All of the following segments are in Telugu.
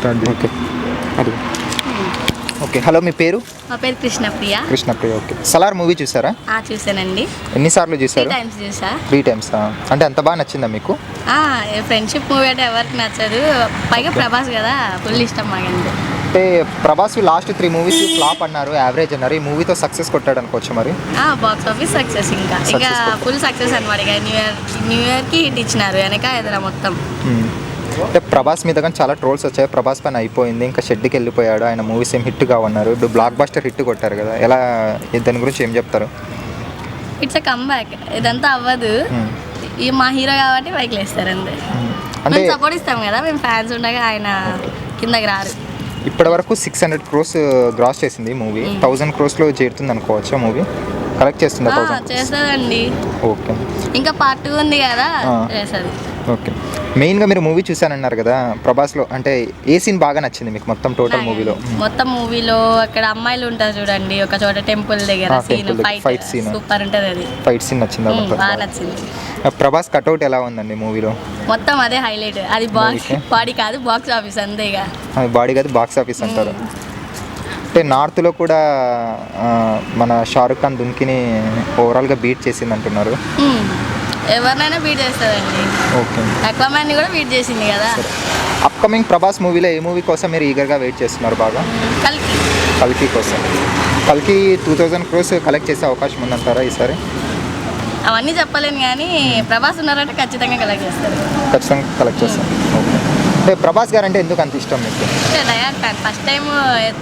Start okay. అది. ఓకే. హలో మీ పేరు? మా పేరు కృష్ణప్రియ. కృష్ణప్రియ ఓకే. సలార్ మూవీ చూసారా? ఆ, చూసానండి. ఎన్నిసార్లు చూసారు? టైమ్స్ చూసా. Three times? అంటే అంత బాగా నచ్చిందా మీకు? ఫ్రెండ్షిప్ మూవీ అంటే ఎవరికి నచ్చదు. పైగా ప్రభాస్ కదా ఫుల్ ఇష్టం మాకంటే. అంటే Prabhas last three movies flop అన్నారు యావరేజ్ అన్నారు. ఈ మూవీతో సక్సెస్ కొట్టాడు అనుకోవచ్చు మరి? బాక్స్ ఆఫీస్ సక్సెస్ ఇంకా. ఇంకా. ఫుల్ సక్సెస్ అనమాట ఇక న్యూ ఇయర్ న్యూ ఇయర్కి హిట్ ఇచ్చినారు వెనక ఎదుర మొత్తం. అంటే ప్రభాస్ మీద కానీ చాలా ట్రోల్స్ వచ్చాయి. ప్రభాస్ పని అయిపోయింది. ఇంకా షెడ్కి వెళ్ళిపోయాడు. ఆయన మూవీస్ ఏం హిట్ కావన్నారు. ఇప్పుడు బ్లాక్ బస్టర్ హిట్ కొట్టారు కదా. ఎలా దాని గురించి ఏం చెప్తారు? ఇట్స్ కమ్ బ్యాక్ ఇదంతా అవ్వదు. మ్మ్. ఈ మా హీరో కాబట్టి బైక్ అంతే మ్మ్. అంటే సపోర్ట్ ఇస్తాం కదా. మేము ఫ్యాన్స్ ఉండగా ఆయన కిందకి రారు. ఇప్పటి వరకు సిక్స్ హండ్రెడ్ క్రోస్ గ్రాస్ చేసింది మూవీ థౌజండ్ క్రోస్లో చేరుతుంది అనుకోవచ్చు మూవీ కలెక్ట్ చేస్తుందా ఆ, థౌజండ్ చేస్తుందండి. ఓకే ఇంకా పార్ట్ ఉంది కదా. చేస్తుంది ఓకే మెయిన్గా మీరు మూవీ చూసానన్నారు కదా ప్రభాస్లో అంటే ఏ సీన్ బాగా నచ్చింది మీకు మొత్తం టోటల్ మూవీలో మొత్తం మూవీలో అక్కడ అమ్మాయిలు ఉంటారు చూడండి ఒక చోట టెంపుల్ దగ్గర సీన్ ఫైట్ scene. సూపర్ ఉంటుంది అది. ఫైట్ సీన్ నచ్చిందా? బాగా నచ్చింది. ప్రభాస్ కట్అవుట్ ఎలా ఉందండి మూవీలో మొత్తం అదే హైలైట్ అది బాక్స్. బాడీ కాదు బాక్స్ ఆఫీస్ అంతే ఇక. అది బాడీ కాదు బాక్స్ ఆఫీస్ అంటారు. అంటే నార్త్లో కూడా మన షారుఖ్ ఖాన్ దుంకిని ఓవరాల్గా బీట్ చేసింది అంటున్నారు ఎవరినైనా బీట్ చేస్తుందండి. ఓకే. కూడా బీట్ చేసింది కదా. అప్కమింగ్ ప్రభాస్ మూవీలో ఏ మూవీ కోసం మీరు ఈగర్గా వెయిట్ చేస్తున్నారు బాగా? కల్కి. కల్కి కోసం. కల్కి టూ థౌజండ్ క్రోస్ కలెక్ట్ చేసే అవకాశం ఉందంటారా ఈసారి? అవన్నీ చెప్పలేను కానీ ప్రభాస్ ఉన్నారంటే ఖచ్చితంగా కలెక్ట్ చేస్తారు. ఖచ్చితంగా కలెక్ట్ చేస్తాం ఓకే. అంటే ప్రభాస్ గారు అంటే ఎందుకు అంత ఇష్టం మీకు? అంటే డయాడ్ ఫ్యాన్. ఫస్ట్ టైం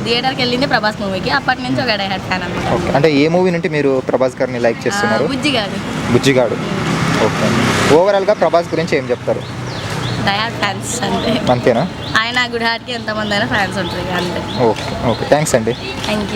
థియేటర్కి వెళ్ళింది ప్రభాస్ మూవీకి. అప్పటి నుంచి ఒక డయాడ్ ఫ్యాన్ అనమాట ఓకే. అంటే ఏ మూవీ నుండి మీరు ప్రభాస్ గారిని లైక్ చేస్తున్నారు? బుజ్జి గారు. బుజ్జిగాడు. ఓకే. ఓవరాల్గా ప్రభాస్ గురించి ఏం చెప్తారు? డయాడ్ ఫ్యాన్స్ అంతే అంతేనా? ఆయన గుడ్ హార్ట్కి ఎంతమంది అయినా ఫ్యాన్స్ ఉంటారు ఇక అంతే. ఓకే. ఓకే. థ్యాంక్స్ అండి. Thank you